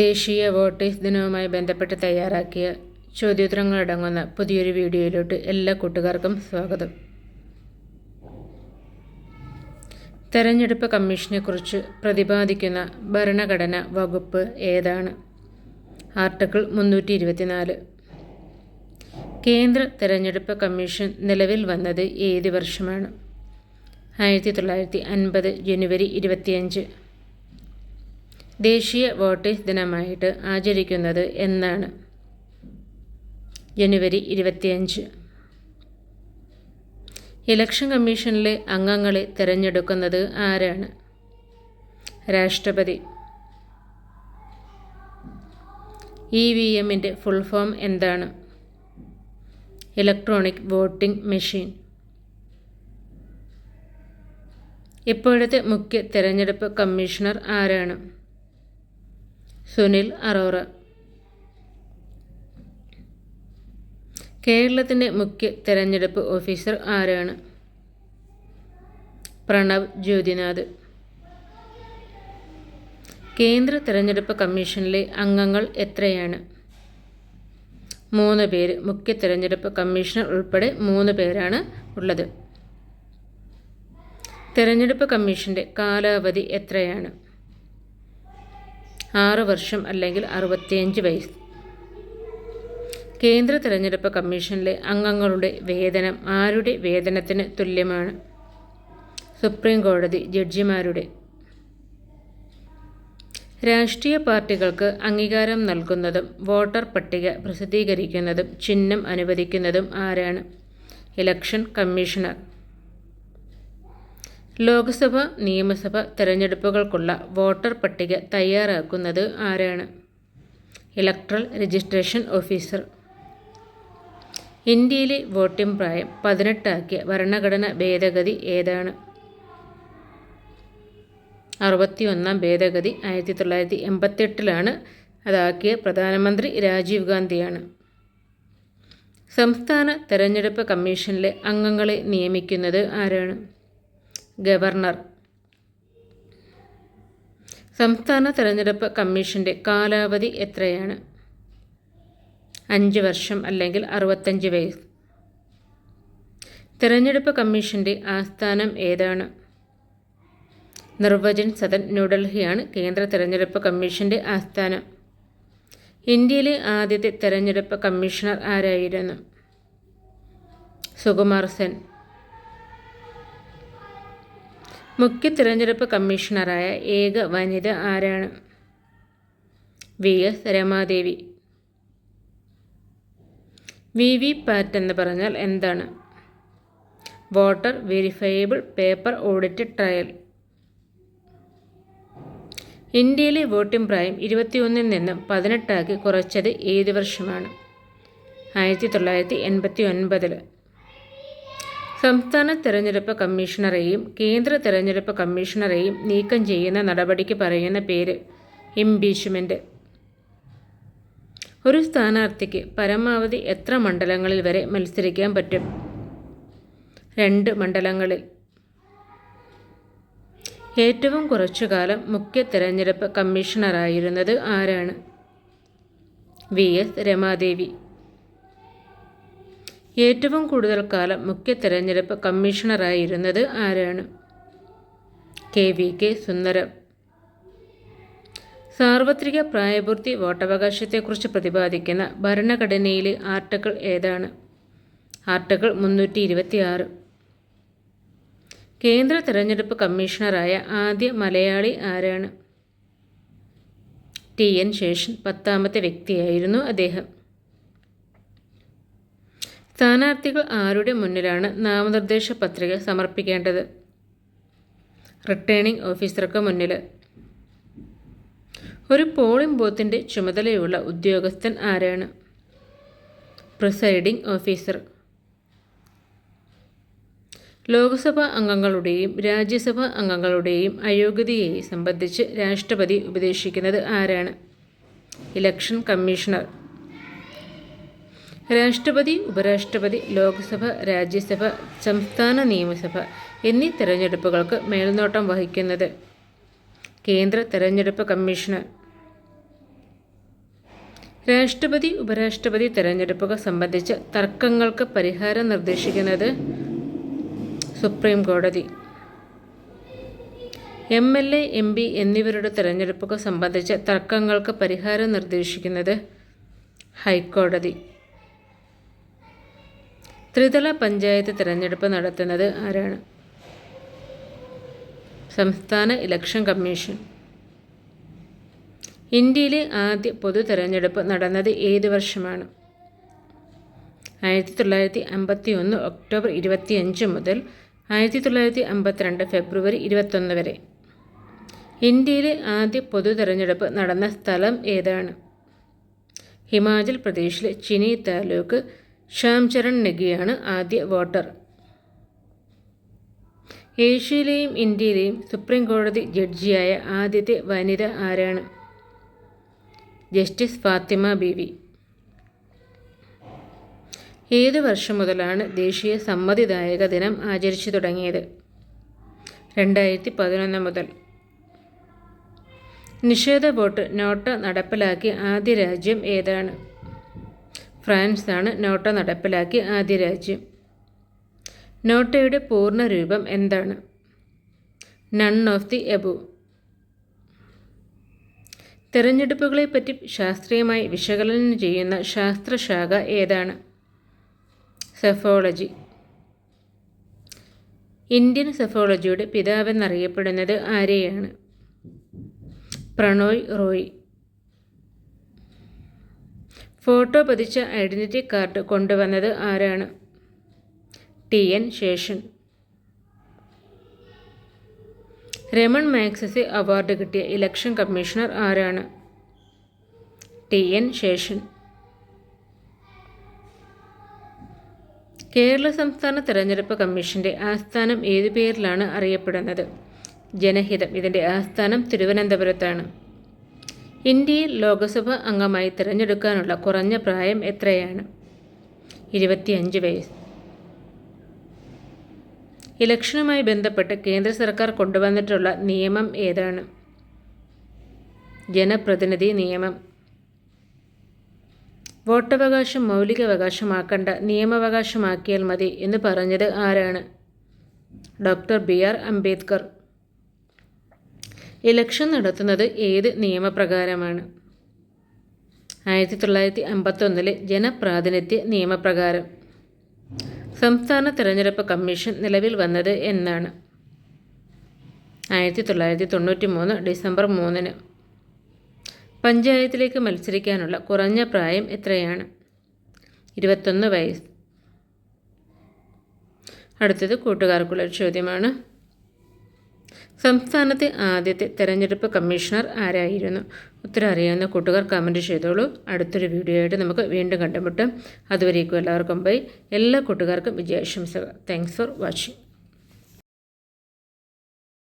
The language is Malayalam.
ദേശീയ വോട്ടേഴ്സ് ദിനവുമായി ബന്ധപ്പെട്ട് തയ്യാറാക്കിയ ചോദ്യോത്തരങ്ങളടങ്ങുന്ന പുതിയൊരു വീഡിയോയിലോട്ട് എല്ലാ കൂട്ടുകാർക്കും സ്വാഗതം. തെരഞ്ഞെടുപ്പ് കമ്മീഷനെക്കുറിച്ച് പ്രതിപാദിക്കുന്ന ഭരണഘടന വകുപ്പ് ഏതാണ്? ആർട്ടിക്കിൾ മുന്നൂറ്റി ഇരുപത്തിനാല്. കേന്ദ്ര തെരഞ്ഞെടുപ്പ് കമ്മീഷൻ നിലവിൽ വന്നത് ഏത് വർഷമാണ്? ആയിരത്തി തൊള്ളായിരത്തി അൻപത് ജനുവരി ഇരുപത്തിയഞ്ച്. ദേശീയ വോട്ടേഴ്സ് ദിനമായിട്ട് ആചരിക്കുന്നത് എന്നാണ്. ജനുവരി ഇരുപത്തിയഞ്ച്. ഇലക്ഷൻ കമ്മീഷനിലെ അംഗങ്ങളെ തിരഞ്ഞെടുക്കുന്നത് ആരാണ്? രാഷ്ട്രപതി. ഇ വി എമ്മിന്റെ ഫുൾ ഫോം എന്താണ്? Electronic voting machine. ഇപ്പോഴത്തെ മുഖ്യ തിരഞ്ഞെടുപ്പ് കമ്മീഷണർ ആരാണ്? സുനിൽ അറോറ. കേരളത്തിന്റെ മുഖ്യ തെരഞ്ഞെടുപ്പ് ഓഫീസർ ആരാണ്? പ്രണവ് ജ്യോതിനാഥ്. കേന്ദ്ര തെരഞ്ഞെടുപ്പ് കമ്മീഷനിലെ അംഗങ്ങൾ എത്രയാണ്? മൂന്ന് പേര്. മുഖ്യ തെരഞ്ഞെടുപ്പ് കമ്മീഷണർ ഉൾപ്പെടെ മൂന്ന് പേരാണ് ഉള്ളത്. തെരഞ്ഞെടുപ്പ് കമ്മീഷന്റെ കാലാവധി എത്രയാണ്? ആറ് വർഷം അല്ലെങ്കിൽ അറുപത്തിയഞ്ച് വയസ്സ്. കേന്ദ്ര തിരഞ്ഞെടുപ്പ് കമ്മീഷനിലെ അംഗങ്ങളുടെ വേതനം ആരുടെ വേതനത്തിന് തുല്യമാണ്? സുപ്രീം കോടതി ജഡ്ജിമാരുടെ. രാഷ്ട്രീയ പാർട്ടികൾക്ക് അംഗീകാരം നൽകുന്നതും വോട്ടർ പട്ടിക പ്രസിദ്ധീകരിക്കുന്നതും ചിഹ്നം അനുവദിക്കുന്നതും ആരാണ്? Election commissioner. ലോക്സഭ നിയമസഭ തെരഞ്ഞെടുപ്പുകൾക്കുള്ള വോട്ടർ പട്ടിക തയ്യാറാക്കുന്നത് ആരാണ്? Electoral registration officer. ഇന്ത്യയിലെ വോട്ടിംഗ് പ്രായം പതിനെട്ടാക്കിയ ഭരണഘടന ഭേദഗതി ഏതാണ്? അറുപത്തിയൊന്നാം ഭേദഗതി ആയിരത്തി തൊള്ളായിരത്തി എൺപത്തെട്ടിലാണ് അതാക്കിയ പ്രധാനമന്ത്രി രാജീവ് ഗാന്ധിയാണ്. സംസ്ഥാന തെരഞ്ഞെടുപ്പ് കമ്മീഷനിലെ അംഗങ്ങളെ നിയമിക്കുന്നത് ആരാണ്? ഗവർണർ. സംസ്ഥാന തെരഞ്ഞെടുപ്പ് കമ്മീഷന്റെ കാലാവധി എത്രയാണ്? അഞ്ച് വർഷം അല്ലെങ്കിൽ അറുപത്തഞ്ച് വയസ്സ്. തെരഞ്ഞെടുപ്പ് കമ്മീഷന്റെ ആസ്ഥാനം ഏതാണ്? നിർവചൻ സദൻ ന്യൂഡൽഹിയാണ് കേന്ദ്ര തെരഞ്ഞെടുപ്പ് കമ്മീഷന്റെ ആസ്ഥാനം. ഇന്ത്യയിലെ ആദ്യത്തെ തെരഞ്ഞെടുപ്പ് കമ്മീഷണർ ആരായിരുന്നു? സുകുമാർ സെൻ. മുഖ്യ തിരഞ്ഞെടുപ്പ് കമ്മീഷണറായ ഏക വനിത ആരാണ്? V. S. Ramadevi. V. V. Pat എന്ന് പറഞ്ഞാൽ എന്താണ്? Voter verifiable paper audit trail. ഇന്ത്യയിലെ വോട്ടിംഗ് പ്രായം ഇരുപത്തിയൊന്നിൽ നിന്നും പതിനെട്ടാക്കി കുറച്ചത് ഏത് വർഷമാണ്? ആയിരത്തി തൊള്ളായിരത്തി എൺപത്തി ഒൻപതിൽ സംസ്ഥാന തെരഞ്ഞെടുപ്പ് കമ്മീഷണറെയും കേന്ദ്ര തെരഞ്ഞെടുപ്പ് കമ്മീഷണറെയും നീക്കം ചെയ്യുന്ന നടപടിക്ക് പറയുന്ന പേര് ഇംപീച്ച്മെന്റ് ഒരു സ്ഥാനാർത്ഥിക്ക് പരമാവധി എത്ര മണ്ഡലങ്ങളിൽ വരെ മത്സരിക്കാൻ പറ്റും? രണ്ട് മണ്ഡലങ്ങളിൽ. ഏറ്റവും കുറച്ചു കാലം മുഖ്യ തെരഞ്ഞെടുപ്പ് കമ്മീഷണറായിരുന്നത് ആരാണ്? വി. എസ്. രമാദേവി. ഏറ്റവും കൂടുതൽ കാലം മുഖ്യ തെരഞ്ഞെടുപ്പ് കമ്മീഷണറായിരുന്നത് ആരാണ്? കെ. വി. കെ. സുന്ദരം. സാർവത്രിക പ്രായപൂർത്തി വോട്ടവകാശത്തെക്കുറിച്ച് പ്രതിപാദിക്കുന്ന ഭരണഘടനയിലെ ആർട്ടിക്കിൾ ഏതാണ്? ആർട്ടിക്കിൾ മുന്നൂറ്റി ഇരുപത്തിയാറ് കേന്ദ്ര തെരഞ്ഞെടുപ്പ് കമ്മീഷണറായ ആദ്യ മലയാളി ആരാണ്? ടി. എൻ. ശേഷൻ പത്താമത്തെ വ്യക്തിയായിരുന്നു അദ്ദേഹം. സ്ഥാനാർത്ഥികൾ ആരുടെ മുന്നിലാണ് നാമനിർദ്ദേശ പത്രിക സമർപ്പിക്കേണ്ടത്? റിട്ടേണിംഗ് ഓഫീസർക്ക് മുന്നിൽ ഒരു പോളിംഗ് ബൂത്തിന്റെ ചുമതലയുള്ള ഉദ്യോഗസ്ഥൻ ആരാണ്? Presiding officer. ലോക്സഭാ അംഗങ്ങളുടെയും രാജ്യസഭാ അംഗങ്ങളുടെയും അയോഗ്യതയെ സംബന്ധിച്ച് രാഷ്ട്രപതി ഉപദേശിക്കുന്നത് ആരാണ്? Election commissioner. രാഷ്ട്രപതി ഉപരാഷ്ട്രപതി ലോക്സഭ രാജ്യസഭ സംസ്ഥാന നിയമസഭ എന്നീ തിരഞ്ഞെടുപ്പുകൾക്ക് മേൽനോട്ടം വഹിക്കുന്നത് കേന്ദ്ര തിരഞ്ഞെടുപ്പ് കമ്മീഷണർ. രാഷ്ട്രപതി ഉപരാഷ്ട്രപതി തെരഞ്ഞെടുപ്പുകൾ സംബന്ധിച്ച് തർക്കങ്ങൾക്ക് പരിഹാരം നിർദ്ദേശിക്കുന്നത് സുപ്രീം കോടതി. M L A M P എന്നിവരുടെ തെരഞ്ഞെടുപ്പുകൾ സംബന്ധിച്ച് തർക്കങ്ങൾക്ക് പരിഹാരം നിർദ്ദേശിക്കുന്നത് ഹൈക്കോടതി. ത്രിതല പഞ്ചായത്ത് തിരഞ്ഞെടുപ്പ് നടത്തുന്നത് ആരാണ്? സംസ്ഥാന ഇലക്ഷൻ കമ്മീഷൻ. ഇന്ത്യയിലെ ആദ്യ പൊതു തെരഞ്ഞെടുപ്പ് നടന്നത് ഏത് വർഷമാണ്? ആയിരത്തി തൊള്ളായിരത്തി അമ്പത്തി ഒന്ന് ഒക്ടോബർ ഇരുപത്തിയഞ്ച് മുതൽ ആയിരത്തി തൊള്ളായിരത്തി അമ്പത്തിരണ്ട് ഫെബ്രുവരി ഇരുപത്തൊന്ന് വരെ. ഇന്ത്യയിലെ ആദ്യ പൊതു തെരഞ്ഞെടുപ്പ് നടന്ന സ്ഥലം ഏതാണ്? ഹിമാചൽ പ്രദേശിലെ ചിനി താലൂക്ക് ശ്യാംചരൺ നെഗിയാണ് ആദ്യ വോട്ടർ. ഏഷ്യയിലെയും ഇന്ത്യയിലെയും സുപ്രീം കോടതി ജഡ്ജിയായ ആദ്യത്തെ വനിത ആരാണ്? ജസ്റ്റിസ് ഫാത്തിമ ബീവി. ഏത് വർഷം മുതലാണ് ദേശീയ സമ്മതിദായക ദിനം ആചരിച്ചു തുടങ്ങിയത്? രണ്ടായിരത്തി പതിനൊന്ന് മുതൽ. നിഷേധ വോട്ട് നോട്ട നടപ്പിലാക്കിയ ആദ്യ രാജ്യം ഏതാണ്? ഫ്രാൻസ് ആണ് നോട്ട നടപ്പിലാക്കിയ ആദ്യ രാജ്യം. നോട്ടയുടെ പൂർണ രൂപം എന്താണ്? നൺ ഓഫ് ദി എബു തിരഞ്ഞെടുപ്പുകളെപ്പറ്റി ശാസ്ത്രീയമായി വിശകലനം ചെയ്യുന്ന ശാസ്ത്രശാഖ ഏതാണ്? സെഫോളജി ഇന്ത്യൻ സെഫോളജിയുടെ പിതാവെന്നറിയപ്പെടുന്നത് ആരെയാണ്? പ്രണോയ് റോയ് ഫോട്ടോ പതിച്ച ഐഡന്റിറ്റി കാർഡ് കൊണ്ടുവന്നത് ആരാണ്? T N Seshan. Ramon Magsaysay award കിട്ടിയ ഇലക്ഷൻ കമ്മീഷണർ ആരാണ്? T N Seshan. കേരള സംസ്ഥാന തെരഞ്ഞെടുപ്പ് കമ്മീഷന്റെ ആസ്ഥാനം ഏതു പേരിലാണ് അറിയപ്പെടുന്നത്? ജനഹിതം. ഇതിന്റെ ആസ്ഥാനം തിരുവനന്തപുരത്താണ്. ഇന്ത്യയിൽ ലോകസഭ അംഗമായി തിരഞ്ഞെടുക്കാനുള്ള കുറഞ്ഞ പ്രായം എത്രയാണ്? ഇരുപത്തിയഞ്ച് വയസ്സ്. ഇലക്ഷനുമായി ബന്ധപ്പെട്ട് കേന്ദ്ര സർക്കാർ കൊണ്ടുവന്നിട്ടുള്ള നിയമം ഏതാണ്? ജനപ്രതിനിധി നിയമം. വോട്ടവകാശം മൗലികാവകാശമാക്കേണ്ട നിയമവകാശമാക്കിയാൽ മതി എന്ന് പറഞ്ഞത് ആരാണ്? Doctor B R Ambedkar. Election നടത്തുന്നത് ഏത് നിയമപ്രകാരമാണ്? ആയിരത്തി തൊള്ളായിരത്തി അമ്പത്തൊന്നിലെ ജനപ്രാതിനിധ്യ നിയമപ്രകാരം സംസ്ഥാന തിരഞ്ഞെടുപ്പ് കമ്മീഷൻ നിലവിൽ വന്നത് എന്നാണ്. ആയിരത്തി തൊള്ളായിരത്തി തൊണ്ണൂറ്റി മൂന്ന് ഡിസംബർ മൂന്നിന് പഞ്ചായത്തിലേക്ക് മത്സരിക്കാനുള്ള കുറഞ്ഞ പ്രായം എത്രയാണ്? ഇരുപത്തൊന്ന് വയസ്സ്. അടുത്തത് കൂട്ടുകാർക്കുള്ള ചോദ്യമാണ്. സംസ്ഥാനത്തെ ആദ്യത്തെ തെരഞ്ഞെടുപ്പ് കമ്മീഷണർ ആരായിരുന്നു? ഉത്തരം അറിയാവുന്ന കൂട്ടുകാർ കമന്റ് ചെയ്തോളൂ. അടുത്തൊരു വീഡിയോ ആയിട്ട് നമുക്ക് വീണ്ടും കണ്ടുമുട്ടും. അതുവരേക്കും എല്ലാവർക്കും ബൈ എല്ലാ കൂട്ടുകാർക്കും വിജയാശംസകൾ. Thanks for watching